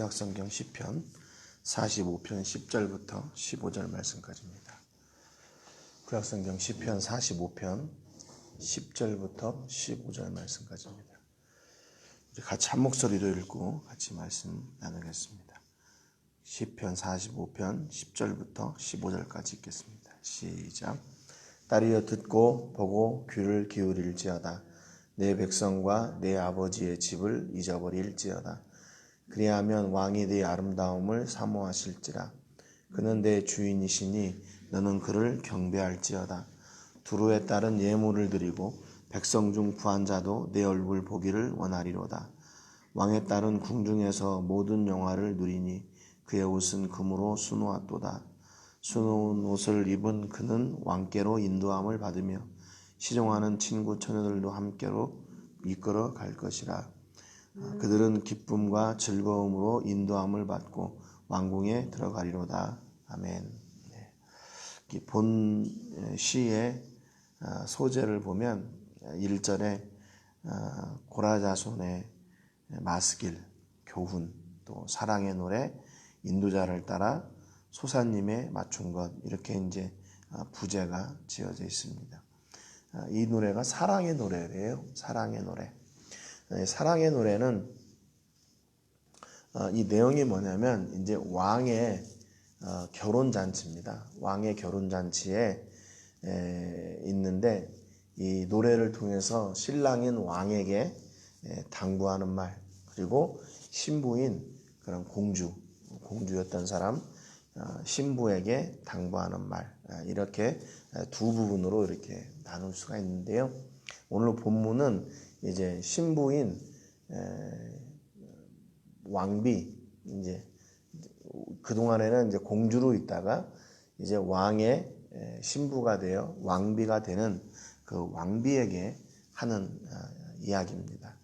구약성경 10편 45편 10절부터 15절 말씀까지입니다. 구약성경 10편 45편 10절부터 15절 말씀까지입니다. 우리 같이 한 목소리로 읽고 같이 말씀 나누겠습니다. 10편 45편 10절부터 15절까지 읽겠습니다. 시작. 딸이여 듣고 보고 귀를 기울일지어다. 내 백성과 내 아버지의 집을 잊어버릴지어다. 그리하면 왕이 네 아름다움을 사모하실지라. 그는 내 주인이시니 너는 그를 경배할지어다. 두루에 따른 예물을 드리고 백성 중 구한 자도 내 얼굴 보기를 원하리로다. 왕에 따른 궁중에서 모든 영화를 누리니 그의 옷은 금으로 수놓았도다. 수놓은 옷을 입은 그는 왕께로 인도함을 받으며 시종하는 친구 처녀들도 함께로 이끌어 갈 것이라. 그들은 기쁨과 즐거움으로 인도함을 받고 왕궁에 들어가리로다. 아멘. 네. 본 시의 소재를 보면 1절에 고라자손의 마스길, 교훈, 또 사랑의 노래, 인도자를 따라 소사님의 맞춘 것 이렇게 이제 부제가 지어져 있습니다. 이 노래가 사랑의 노래래요. 사랑의 노래. 사랑의 노래는 이 내용이 뭐냐면 이제 왕의 결혼 잔치입니다. 왕의 결혼 잔치에 있는데 이 노래를 통해서 신랑인 왕에게 당부하는 말 그리고 신부인 그런 공주 공주였던 사람 신부에게 당부하는 말 이렇게 두 부분으로 이렇게 나눌 수가 있는데요. 오늘 본문은 이제 신부인 왕비 이제 그 동안에는 이제 공주로 있다가 이제 왕의 신부가 되어 왕비가 되는 그 왕비에게 하는 이야기입니다.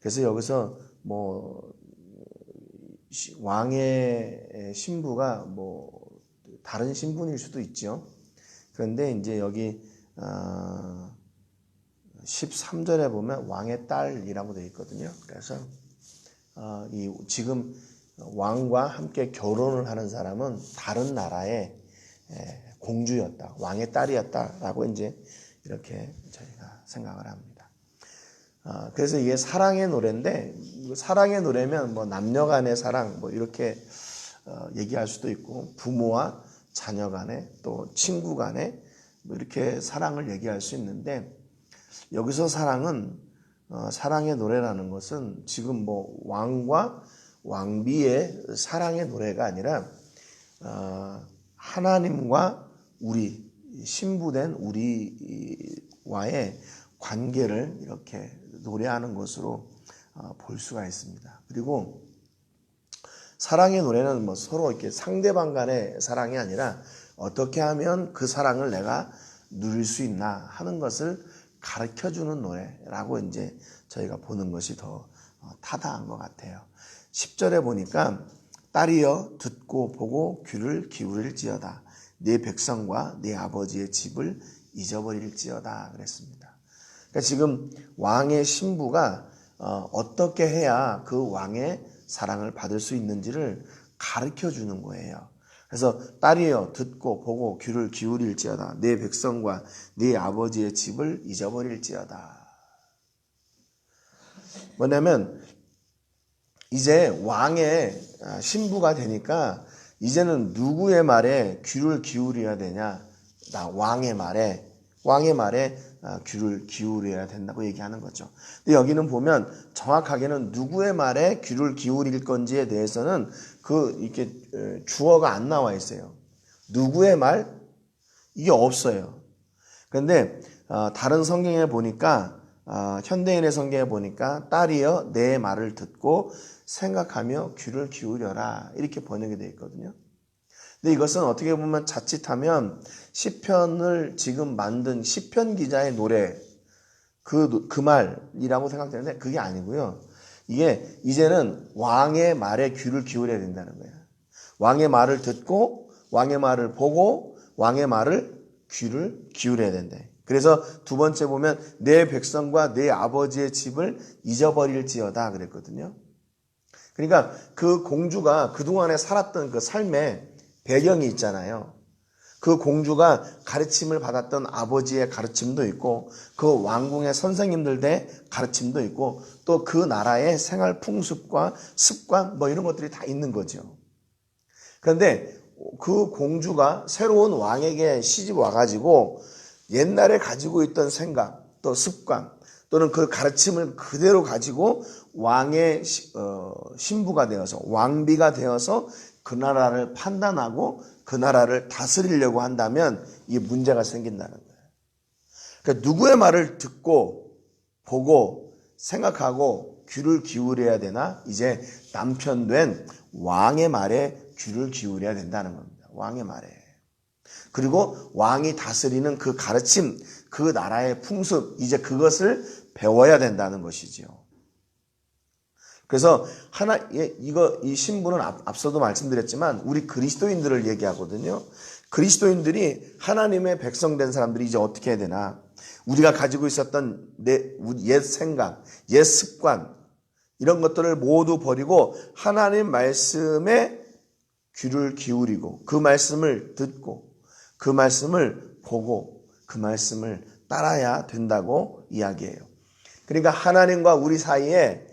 그래서 여기서 뭐 왕의 신부가 뭐 다른 신분일 수도 있죠. 그런데 이제 여기 13절에 보면 왕의 딸이라고 되어 있거든요. 그래서 이 지금 왕과 함께 결혼을 하는 사람은 다른 나라의 공주였다, 왕의 딸이었다라고 이제 이렇게 저희가 생각을 합니다. 그래서 이게 사랑의 노래인데 사랑의 노래면 뭐 남녀간의 사랑 뭐 이렇게 얘기할 수도 있고 부모와 자녀 간에 또 친구 간에 뭐 이렇게 사랑을 얘기할 수 있는데 여기서 사랑은 사랑의 노래라는 것은 지금 뭐 왕과 왕비의 사랑의 노래가 아니라 하나님과 우리 신부된 우리와의 관계를 이렇게 노래하는 것으로 볼 수가 있습니다. 그리고 사랑의 노래는 뭐 서로 이렇게 상대방 간의 사랑이 아니라 어떻게 하면 그 사랑을 내가 누릴 수 있나 하는 것을 가르쳐 주는 노래라고 이제 저희가 보는 것이 더 타당한 것 같아요. 10절에 보니까 딸이여 듣고 보고 귀를 기울일지어다. 네 백성과 네 아버지의 집을 잊어버릴지어다 그랬습니다. 그러니까 지금 왕의 신부가 어떻게 해야 그 왕의 사랑을 받을 수 있는지를 가르쳐 주는 거예요. 그래서 딸이여 듣고 보고 귀를 기울일지어다. 내 백성과 네 아버지의 집을 잊어버릴지어다. 뭐냐면 이제 왕의 신부가 되니까 이제는 누구의 말에 귀를 기울여야 되냐? 나 왕의 말에 왕의 말에 귀를 기울여야 된다고 얘기하는 거죠. 근데 여기는 보면 정확하게는 누구의 말에 귀를 기울일 건지에 대해서는 그 이렇게 주어가 안 나와 있어요. 누구의 말 이게 없어요. 그런데 다른 성경에 보니까 현대인의 성경에 보니까 딸이여 내 말을 듣고 생각하며 귀를 기울여라 이렇게 번역이 되어 있거든요. 근데 이것은 어떻게 보면 자칫하면 시편을 지금 만든 시편 기자의 노래 그, 그 말이라고 생각되는데 그게 아니고요. 이게 이제는 왕의 말에 귀를 기울여야 된다는 거예요. 왕의 말을 듣고 왕의 말을 보고 왕의 말을 귀를 기울여야 된대. 그래서 두 번째 보면 내 백성과 내 아버지의 집을 잊어버릴지어다 그랬거든요. 그러니까 그 공주가 그동안에 살았던 그 삶의 배경이 있잖아요. 그 공주가 가르침을 받았던 아버지의 가르침도 있고 그 왕궁의 선생님들의 가르침도 있고 또 그 나라의 생활 풍습과 습관 뭐 이런 것들이 다 있는 거죠. 그런데 그 공주가 새로운 왕에게 시집 와가지고 옛날에 가지고 있던 생각 또 습관 또는 그 가르침을 그대로 가지고 왕의 어, 신부가 되어서 왕비가 되어서 그 나라를 판단하고 그 나라를 다스리려고 한다면 이 문제가 생긴다는 거예요. 그러니까 누구의 말을 듣고 보고 생각하고 귀를 기울여야 되나? 이제 남편 된 왕의 말에 귀를 기울여야 된다는 겁니다. 왕의 말에. 그리고 왕이 다스리는 그 가르침, 그 나라의 풍습, 이제 그것을 배워야 된다는 것이지요. 그래서 하나 예, 이거 이 신부는 앞, 서도 말씀드렸지만 우리 그리스도인들을 얘기하거든요. 그리스도인들이 하나님의 백성된 사람들이 이제 어떻게 해야 되나? 우리가 가지고 있었던 옛 생각, 옛 습관 이런 것들을 모두 버리고 하나님 말씀에 귀를 기울이고 그 말씀을 듣고 그 말씀을 보고 그 말씀을 따라야 된다고 이야기해요. 그러니까 하나님과 우리 사이에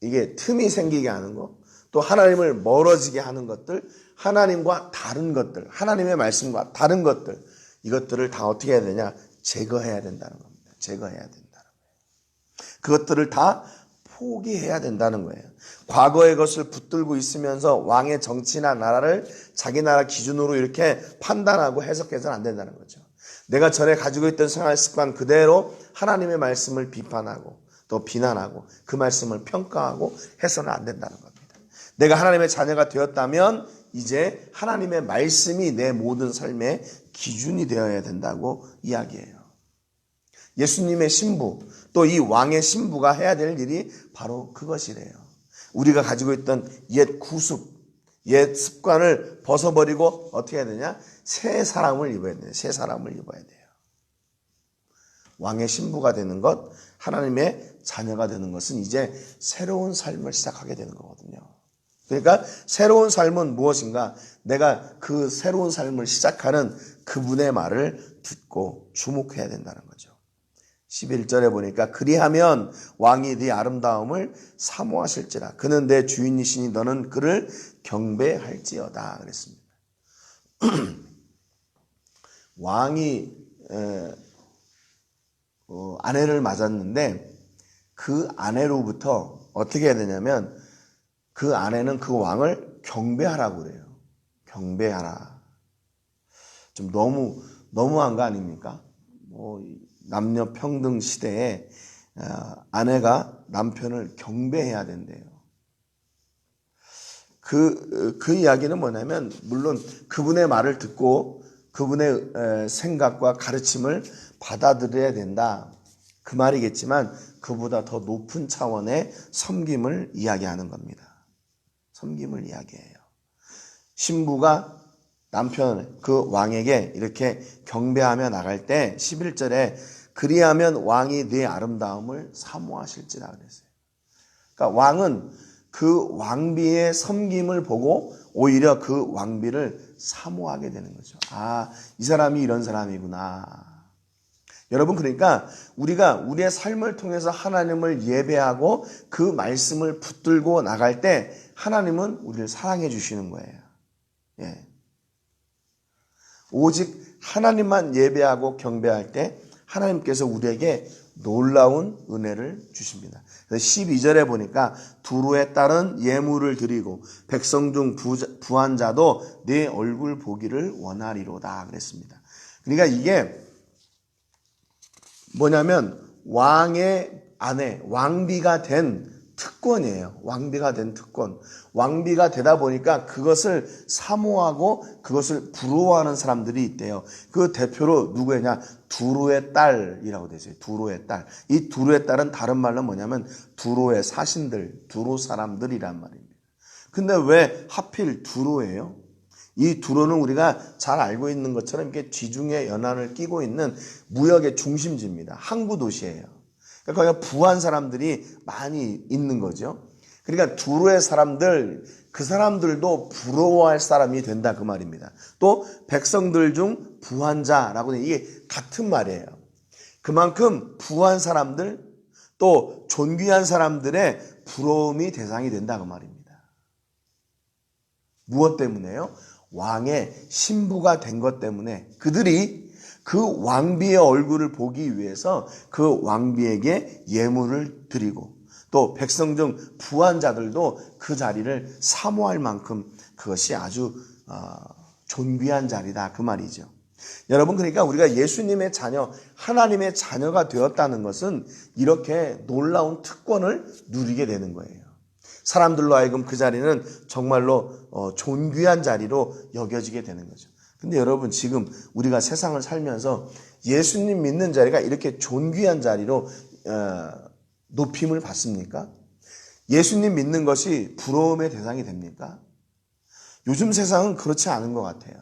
이게 틈이 생기게 하는 거, 또 하나님을 멀어지게 하는 것들, 하나님과 다른 것들, 하나님의 말씀과 다른 것들, 이것들을 다 어떻게 해야 되냐? 제거해야 된다는 겁니다. 제거해야 된다는 거예요. 그것들을 다 포기해야 된다는 거예요. 과거의 것을 붙들고 있으면서 왕의 정치나 나라를 자기 나라 기준으로 이렇게 판단하고 해석해서는 안 된다는 거죠. 내가 전에 가지고 있던 생활 습관 그대로 하나님의 말씀을 비판하고 또 비난하고 그 말씀을 평가하고 해서는 안 된다는 겁니다. 내가 하나님의 자녀가 되었다면 이제 하나님의 말씀이 내 모든 삶의 기준이 되어야 된다고 이야기해요. 예수님의 신부, 또 이 왕의 신부가 해야 될 일이 바로 그것이래요. 우리가 가지고 있던 옛 구습, 옛 습관을 벗어버리고 어떻게 해야 되냐? 새 사람을 입어야 돼요. 새 사람을 입어야 돼요. 왕의 신부가 되는 것, 하나님의 자녀가 되는 것은 이제 새로운 삶을 시작하게 되는 거거든요. 그러니까 새로운 삶은 무엇인가? 내가 그 새로운 삶을 시작하는 그분의 말을 듣고 주목해야 된다는 거죠. 11절에 보니까 그리하면 왕이 네 아름다움을 사모하실지라 그는 내 주인이시니 너는 그를 경배할지어다 그랬습니다. 왕이 어, 아내를 맞았는데 그 아내로부터 어떻게 해야 되냐면 그 아내는 그 왕을 경배하라고 그래요. 경배하라. 좀 너무 너무한 거 아닙니까? 뭐 남녀 평등 시대에 어, 아내가 남편을 경배해야 된대요. 그, 그 이야기는 뭐냐면, 물론 그분의 말을 듣고 그분의 생각과 가르침을 받아들여야 된다. 그 말이겠지만 그보다 더 높은 차원의 섬김을 이야기하는 겁니다. 섬김을 이야기해요. 신부가 남편 그 왕에게 이렇게 경배하며 나갈 때 11절에 그리하면 왕이 네 아름다움을 사모하실지라 그랬어요. 그러니까 왕은 그 왕비의 섬김을 보고 오히려 그 왕비를 사모하게 되는 거죠. 아, 이 사람이 이런 사람이구나. 여러분 그러니까 우리가 우리의 삶을 통해서 하나님을 예배하고 그 말씀을 붙들고 나갈 때 하나님은 우리를 사랑해 주시는 거예요. 예. 오직 하나님만 예배하고 경배할 때 하나님께서 우리에게 놀라운 은혜를 주십니다. 12절에 보니까 두루에 따른 예물을 드리고 백성 중 부한 자도 내 얼굴 보기를 원하리로다 그랬습니다. 그러니까 이게 뭐냐면 왕의 아내, 왕비가 된 특권이에요. 왕비가 된 특권. 왕비가 되다 보니까 그것을 사모하고 그것을 부러워하는 사람들이 있대요. 그 대표로 누구냐? 두루의 딸이라고 되죠. 두루의 딸. 이 두루의 딸은 다른 말로 뭐냐면 두루의 사신들, 두루 사람들이란 말입니다. 근데 왜 하필 두루예요? 이 두로는 우리가 잘 알고 있는 것처럼 이렇게 지중해 연안을 끼고 있는 무역의 중심지입니다. 항구 도시예요. 그러니까 거기가 부한 사람들이 많이 있는 거죠. 그러니까 두루의 사람들 그 사람들도 부러워할 사람이 된다 그 말입니다. 또 백성들 중 부한 자라고 는 이게 같은 말이에요. 그만큼 부한 사람들 또 존귀한 사람들의 부러움이 대상이 된다 그 말입니다. 무엇 때문에요? 왕의 신부가 된 것 때문에 그들이 그 왕비의 얼굴을 보기 위해서 그 왕비에게 예물을 드리고 또 백성 중 부한 자들도 그 자리를 사모할 만큼 그것이 아주 어, 존귀한 자리다 그 말이죠. 여러분 그러니까 우리가 예수님의 자녀, 하나님의 자녀가 되었다는 것은 이렇게 놀라운 특권을 누리게 되는 거예요. 사람들로 하여금 그 자리는 정말로 어, 존귀한 자리로 여겨지게 되는 거죠. 근데 여러분 지금 우리가 세상을 살면서 예수님 믿는 자리가 이렇게 존귀한 자리로 어, 높임을 받습니까? 예수님 믿는 것이 부러움의 대상이 됩니까? 요즘 세상은 그렇지 않은 것 같아요.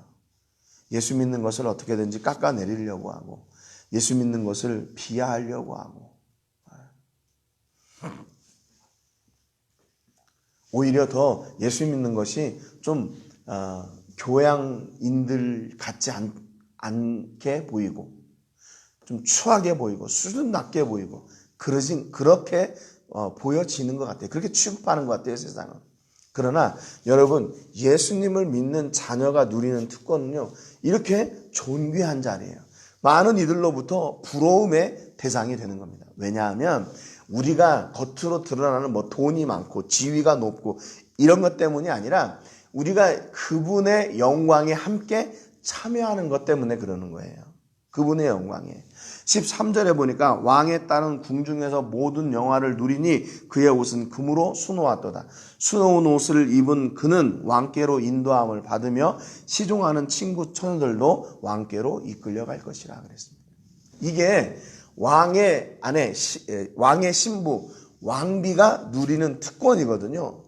예수 믿는 것을 어떻게든지 깎아내리려고 하고 예수 믿는 것을 비하하려고 하고 오히려 더 예수 믿는 것이 좀 어, 교양인들 같지 않, 않게 보이고 좀 추하게 보이고 수준 낮게 보이고 그러진 그렇게 어, 보여지는 것 같아요. 그렇게 취급하는 것 같아요 세상은. 그러나 여러분 예수님을 믿는 자녀가 누리는 특권은요 이렇게 존귀한 자리예요. 많은 이들로부터 부러움의 대상이 되는 겁니다. 왜냐하면 우리가 겉으로 드러나는 뭐 돈이 많고 지위가 높고 이런 것 때문이 아니라 우리가 그분의 영광에 함께 참여하는 것 때문에 그러는 거예요. 그분의 영광에. 13절에 보니까 왕에 따른 궁중에서 모든 영화를 누리니 그의 옷은 금으로 수놓았도다. 수놓은 옷을 입은 그는 왕께로 인도함을 받으며 시종하는 친구 처녀들도 왕께로 이끌려갈 것이라 그랬습니다. 이게 왕의 아내, 왕의 신부, 왕비가 누리는 특권이거든요.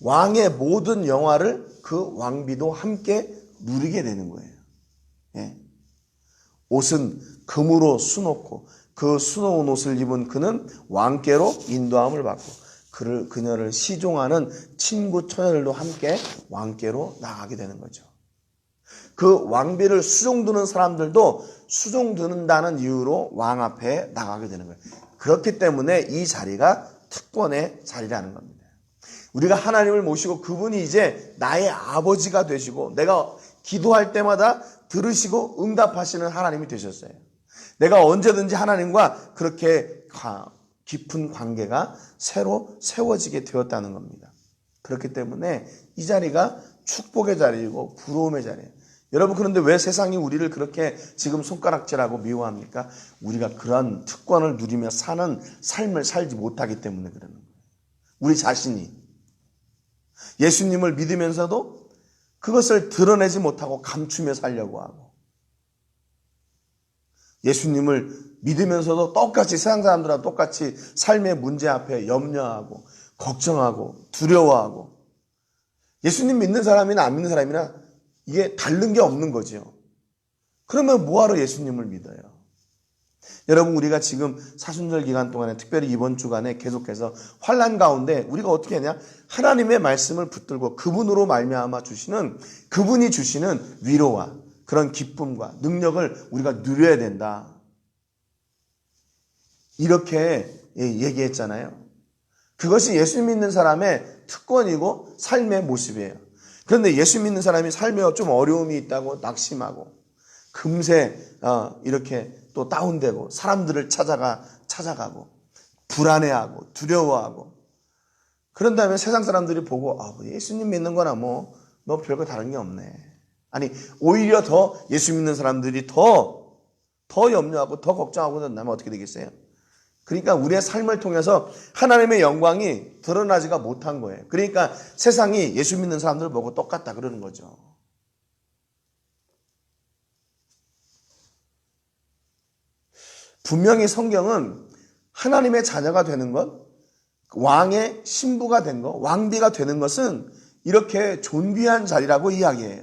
왕의 모든 영화를 그 왕비도 함께 누리게 되는 거예요. 예. 옷은 금으로 수놓고 그 수놓은 옷을 입은 그는 왕께로 인도함을 받고 그를 그녀를 시종하는 친구 처녀들도 함께 왕께로 나가게 되는 거죠. 그 왕비를 수종드는 사람들도 수종드는다는 이유로 왕 앞에 나가게 되는 거예요. 그렇기 때문에 이 자리가 특권의 자리라는 겁니다. 우리가 하나님을 모시고 그분이 이제 나의 아버지가 되시고 내가 기도할 때마다 들으시고 응답하시는 하나님이 되셨어요. 내가 언제든지 하나님과 그렇게 깊은 관계가 새로 세워지게 되었다는 겁니다. 그렇기 때문에 이 자리가 축복의 자리이고 부러움의 자리예요. 여러분 그런데 왜 세상이 우리를 그렇게 지금 손가락질하고 미워합니까? 우리가 그런 특권을 누리며 사는 삶을 살지 못하기 때문에 그러는 거예요. 우리 자신이 예수님을 믿으면서도 그것을 드러내지 못하고 감추며 살려고 하고 예수님을 믿으면서도 똑같이 세상 사람들과 똑같이 삶의 문제 앞에 염려하고 걱정하고 두려워하고 예수님 믿는 사람이나 안 믿는 사람이나 이게 다른 게 없는 거죠. 그러면 뭐하러 예수님을 믿어요? 여러분 우리가 지금 사순절 기간 동안에 특별히 이번 주간에 계속해서 환란 가운데 우리가 어떻게 하냐? 하나님의 말씀을 붙들고 그분으로 말미암아 주시는 그분이 주시는 위로와 그런 기쁨과 능력을 우리가 누려야 된다. 이렇게 예, 얘기했잖아요. 그것이 예수 믿는 사람의 특권이고 삶의 모습이에요. 그런데 예수 믿는 사람이 삶에 좀 어려움이 있다고 낙심하고 금세 어, 이렇게 또 다운되고 사람들을 찾아가 찾아가고 불안해하고 두려워하고 그런 다음에 세상 사람들이 보고 아, 뭐 예수님 믿는 거나 뭐 너 별거 다른 게 없네. 아니 오히려 더 예수 믿는 사람들이 더더 염려하고 더 걱정하고 난다면 어떻게 되겠어요? 그러니까 우리의 삶을 통해서 하나님의 영광이 드러나지가 못한 거예요. 그러니까 세상이 예수 믿는 사람들을 보고 똑같다 그러는 거죠. 분명히 성경은 하나님의 자녀가 되는 것, 왕의 신부가 된 것, 왕비가 되는 것은 이렇게 존귀한 자리라고 이야기해요.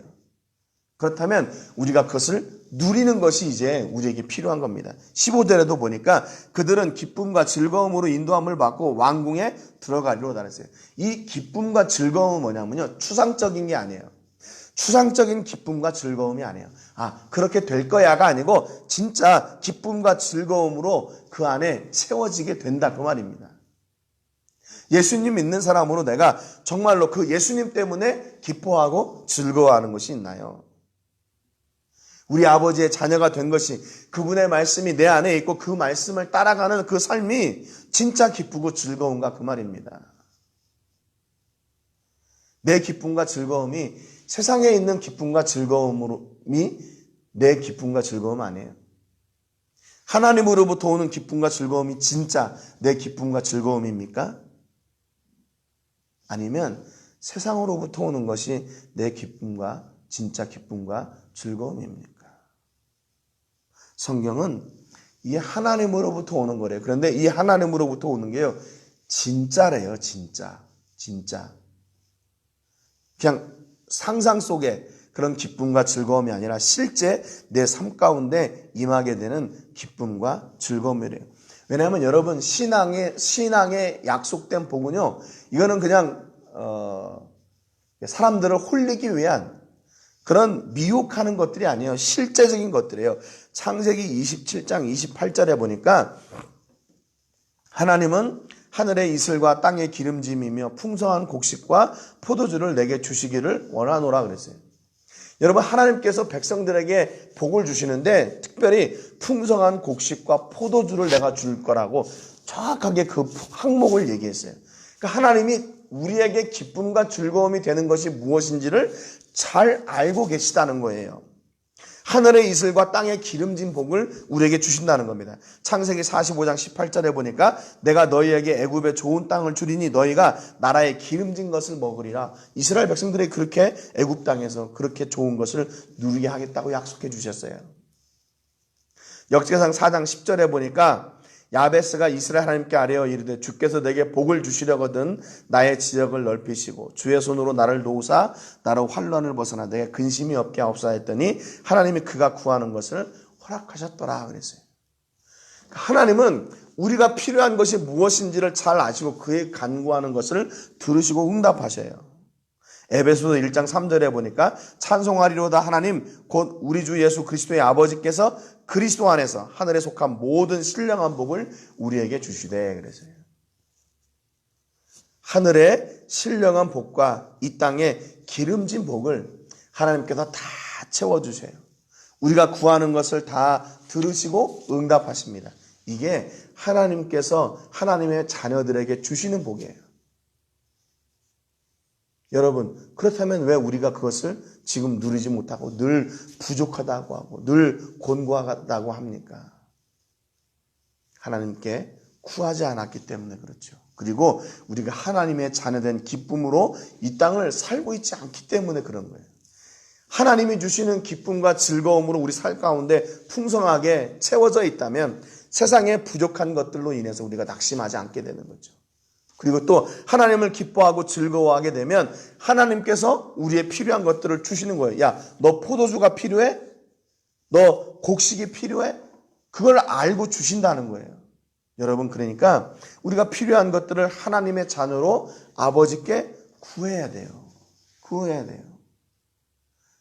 그렇다면 우리가 그것을 누리는 것이 이제 우리에게 필요한 겁니다. 15절에도 보니까 그들은 기쁨과 즐거움으로 인도함을 받고 왕궁에 들어가리로다 그랬어요. 이 기쁨과 즐거움은 뭐냐면요. 추상적인 게 아니에요. 추상적인 기쁨과 즐거움이 아니에요. 아, 그렇게 될 거야가 아니고 진짜 기쁨과 즐거움으로 그 안에 채워지게 된다 그 말입니다. 예수님 믿는 사람으로 내가 정말로 그 예수님 때문에 기뻐하고 즐거워하는 것이 있나요? 우리 아버지의 자녀가 된 것이 그분의 말씀이 내 안에 있고 그 말씀을 따라가는 그 삶이 진짜 기쁘고 즐거운가 그 말입니다. 내 기쁨과 즐거움이 세상에 있는 기쁨과 즐거움이 내 기쁨과 즐거움 아니에요. 하나님으로부터 오는 기쁨과 즐거움이 진짜 내 기쁨과 즐거움입니까? 아니면 세상으로부터 오는 것이 내 기쁨과 진짜 기쁨과 즐거움입니까? 성경은 이 하나님으로부터 오는 거래요. 그런데 이 하나님으로부터 오는 게요. 진짜래요. 진짜. 진짜. 그냥 상상 속에 그런 기쁨과 즐거움이 아니라 실제 내 삶 가운데 임하게 되는 기쁨과 즐거움이래요. 왜냐하면 여러분 신앙의 신앙의 약속된 복은요. 이거는 그냥 어, 사람들을 홀리기 위한 그런 미혹하는 것들이 아니에요. 실제적인 것들이에요. 창세기 27장 28절에 보니까 하나님은 하늘의 이슬과 땅의 기름짐이며 풍성한 곡식과 포도주를 내게 주시기를 원하노라 그랬어요. 여러분 하나님께서 백성들에게 복을 주시는데 특별히 풍성한 곡식과 포도주를 내가 줄 거라고 정확하게 그 항목을 얘기했어요. 그러니까 하나님이 우리에게 기쁨과 즐거움이 되는 것이 무엇인지를 잘 알고 계시다는 거예요. 하늘의 이슬과 땅의 기름진 복을 우리에게 주신다는 겁니다. 창세기 45장 18절에 보니까 내가 너희에게 애굽의 좋은 땅을 주리니 너희가 나라의 기름진 것을 먹으리라. 이스라엘 백성들이 그렇게 애굽 땅에서 그렇게 좋은 것을 누리게 하겠다고 약속해 주셨어요. 역대상 4장 10절에 보니까 야베스가 이스라엘 하나님께 아뢰어 이르되 주께서 내게 복을 주시려거든 나의 지역을 넓히시고 주의 손으로 나를 놓으사 나로 환란을 벗어나 내게 근심이 없게 하옵사 했더니 하나님이 그가 구하는 것을 허락하셨더라 그랬어요. 하나님은 우리가 필요한 것이 무엇인지를 잘 아시고 그의 간구하는 것을 들으시고 응답하셔요. 에베소서 1장 3절에 보니까 찬송하리로다 하나님 곧 우리 주 예수 그리스도의 아버지께서 그리스도 안에서 하늘에 속한 모든 신령한 복을 우리에게 주시되 그래서요. 하늘의 신령한 복과 이 땅의 기름진 복을 하나님께서 다 채워 주세요. 우리가 구하는 것을 다 들으시고 응답하십니다. 이게 하나님께서 하나님의 자녀들에게 주시는 복이에요. 여러분, 그렇다면 왜 우리가 그것을 지금 누리지 못하고 늘 부족하다고 하고 늘 곤고하다고 합니까? 하나님께 구하지 않았기 때문에 그렇죠. 그리고 우리가 하나님의 자녀된 기쁨으로 이 땅을 살고 있지 않기 때문에 그런 거예요. 하나님이 주시는 기쁨과 즐거움으로 우리 살 가운데 풍성하게 채워져 있다면 세상에 부족한 것들로 인해서 우리가 낙심하지 않게 되는 거죠. 그리고 또 하나님을 기뻐하고 즐거워하게 되면 하나님께서 우리의 필요한 것들을 주시는 거예요. 야, 너 포도주가 필요해? 너 곡식이 필요해? 그걸 알고 주신다는 거예요. 여러분, 그러니까 우리가 필요한 것들을 하나님의 자녀로 아버지께 구해야 돼요. 구해야 돼요.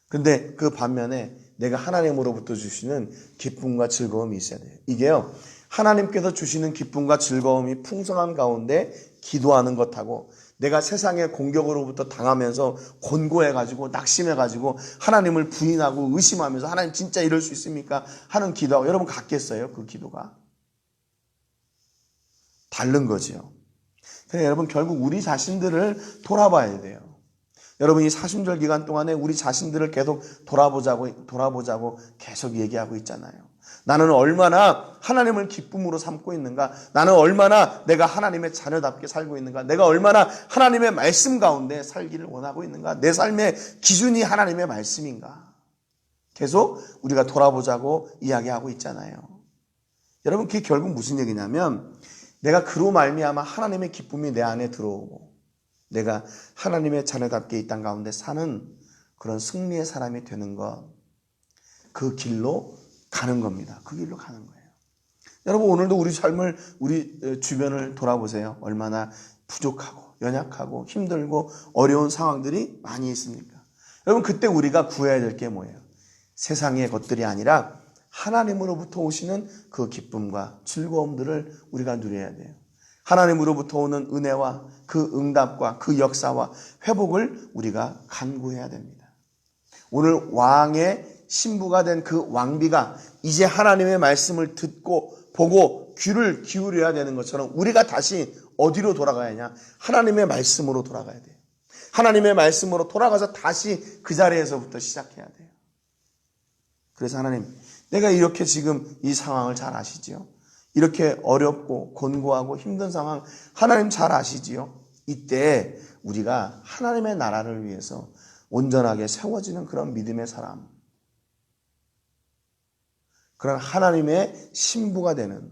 근데 그 반면에 내가 하나님으로부터 주시는 기쁨과 즐거움이 있어야 돼요. 이게요. 하나님께서 주시는 기쁨과 즐거움이 풍성한 가운데 기도하는 것하고 내가 세상의 공격으로부터 당하면서 곤고해가지고 낙심해가지고 하나님을 부인하고 의심하면서 하나님 진짜 이럴 수 있습니까? 하는 기도하고 여러분 같겠어요? 그 기도가? 다른 거지요. 그래 여러분 결국 우리 자신들을 돌아봐야 돼요. 여러분 이 사순절 기간 동안에 우리 자신들을 계속 돌아보자고 돌아보자고 계속 얘기하고 있잖아요. 나는 얼마나 하나님을 기쁨으로 삼고 있는가? 나는 얼마나 내가 하나님의 자녀답게 살고 있는가? 내가 얼마나 하나님의 말씀 가운데 살기를 원하고 있는가? 내 삶의 기준이 하나님의 말씀인가? 계속 우리가 돌아보자고 이야기하고 있잖아요. 여러분 그게 결국 무슨 얘기냐면 내가 그로 말미암아 하나님의 기쁨이 내 안에 들어오고 내가 하나님의 자녀답게 이 땅 가운데 사는 그런 승리의 사람이 되는 것 그 길로 가는 겁니다. 그 길로 가는 거예요. 여러분 오늘도 우리 삶을 우리 어, 주변을 돌아보세요. 얼마나 부족하고 연약하고 힘들고 어려운 상황들이 많이 있습니까? 여러분 그때 우리가 구해야 될 게 뭐예요? 세상의 것들이 아니라 하나님으로부터 오시는 그 기쁨과 즐거움들을 우리가 누려야 돼요. 하나님으로부터 오는 은혜와 그 응답과 그 역사와 회복을 우리가 간구해야 됩니다. 오늘 왕의 신부가 된 그 왕비가 이제 하나님의 말씀을 듣고 보고 귀를 기울여야 되는 것처럼 우리가 다시 어디로 돌아가야 하냐? 하나님의 말씀으로 돌아가야 돼요. 하나님의 말씀으로 돌아가서 다시 그 자리에서부터 시작해야 돼요. 그래서 하나님, 내가 이렇게 지금 이 상황을 잘 아시지요? 이렇게 어렵고 곤고하고 힘든 상황 하나님 잘 아시지요? 이때 우리가 하나님의 나라를 위해서 온전하게 세워지는 그런 믿음의 사람, 그런 하나님의 신부가 되는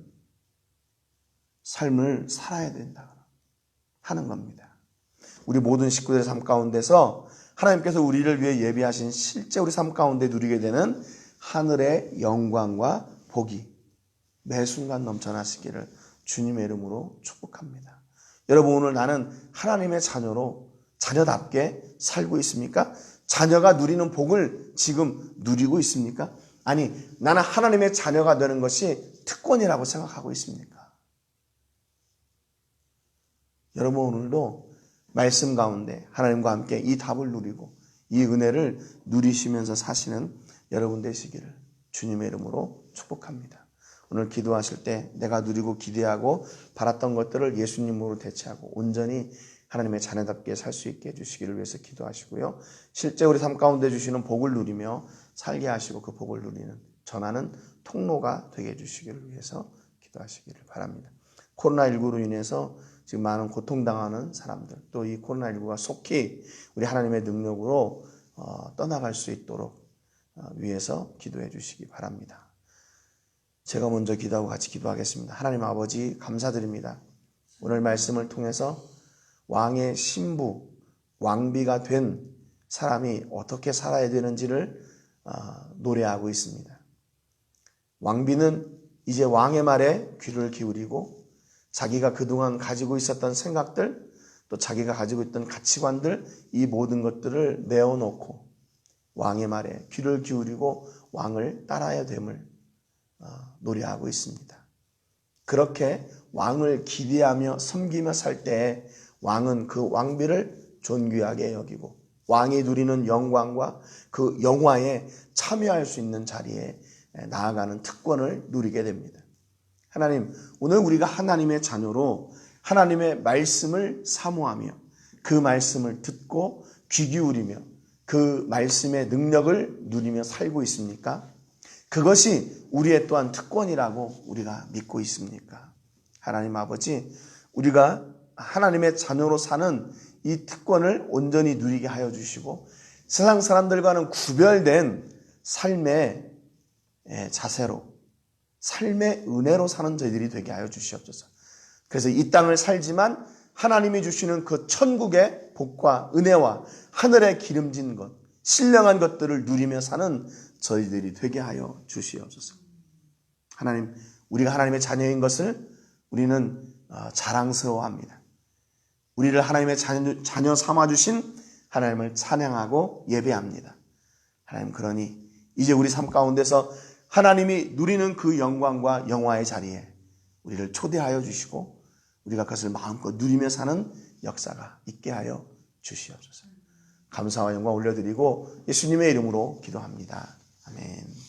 삶을 살아야 된다 하는 겁니다. 우리 모든 식구들의 삶 가운데서 하나님께서 우리를 위해 예비하신 실제 우리 삶 가운데 누리게 되는 하늘의 영광과 복이 매 순간 넘쳐나시기를 주님의 이름으로 축복합니다. 여러분 오늘 나는 하나님의 자녀로 자녀답게 살고 있습니까? 자녀가 누리는 복을 지금 누리고 있습니까? 아니 나는 하나님의 자녀가 되는 것이 특권이라고 생각하고 있습니까? 여러분 오늘도 말씀 가운데 하나님과 함께 이 답을 누리고 이 은혜를 누리시면서 사시는 여러분 되시기를 주님의 이름으로 축복합니다. 오늘 기도하실 때 내가 누리고 기대하고 바랐던 것들을 예수님으로 대체하고 온전히 하나님의 자녀답게 살 수 있게 해주시기를 위해서 기도하시고요. 실제 우리 삶 가운데 주시는 복을 누리며 살게 하시고 그 복을 누리는 전하는 통로가 되게 해주시기를 위해서 기도하시기를 바랍니다. 코로나19로 인해서 지금 많은 고통당하는 사람들 또 이 코로나19가 속히 우리 하나님의 능력으로 어, 떠나갈 수 있도록 어, 위해서 기도해 주시기 바랍니다. 제가 먼저 기도하고 같이 기도하겠습니다. 하나님 아버지 감사드립니다. 오늘 말씀을 통해서 왕의 신부, 왕비가 된 사람이 어떻게 살아야 되는지를 어, 노래하고 있습니다. 왕비는 이제 왕의 말에 귀를 기울이고 자기가 그동안 가지고 있었던 생각들 또 자기가 가지고 있던 가치관들 이 모든 것들을 내어놓고 왕의 말에 귀를 기울이고 왕을 따라야 됨을 어, 노래하고 있습니다. 그렇게 왕을 기대하며 섬기며 살때 왕은 그 왕비를 존귀하게 여기고 왕이 누리는 영광과 그 영화에 참여할 수 있는 자리에 나아가는 특권을 누리게 됩니다. 하나님, 오늘 우리가 하나님의 자녀로 하나님의 말씀을 사모하며 그 말씀을 듣고 귀 기울이며 그 말씀의 능력을 누리며 살고 있습니까? 그것이 우리의 또한 특권이라고 우리가 믿고 있습니까? 하나님 아버지, 우리가 하나님의 자녀로 사는 이 특권을 온전히 누리게 하여 주시고 세상 사람들과는 구별된 삶의 자세로 삶의 은혜로 사는 저희들이 되게 하여 주시옵소서. 그래서 이 땅을 살지만 하나님이 주시는 그 천국의 복과 은혜와 하늘의 기름진 것, 신령한 것들을 누리며 사는 저희들이 되게 하여 주시옵소서. 하나님, 우리가 하나님의 자녀인 것을 우리는 어, 자랑스러워합니다. 우리를 하나님의 자녀, 자녀 삼아주신 하나님을 찬양하고 예배합니다. 하나님, 그러니 이제 우리 삶 가운데서 하나님이 누리는 그 영광과 영화의 자리에 우리를 초대하여 주시고 우리가 그것을 마음껏 누리며 사는 역사가 있게 하여 주시옵소서. 감사와 영광 올려드리고 예수님의 이름으로 기도합니다. 아멘.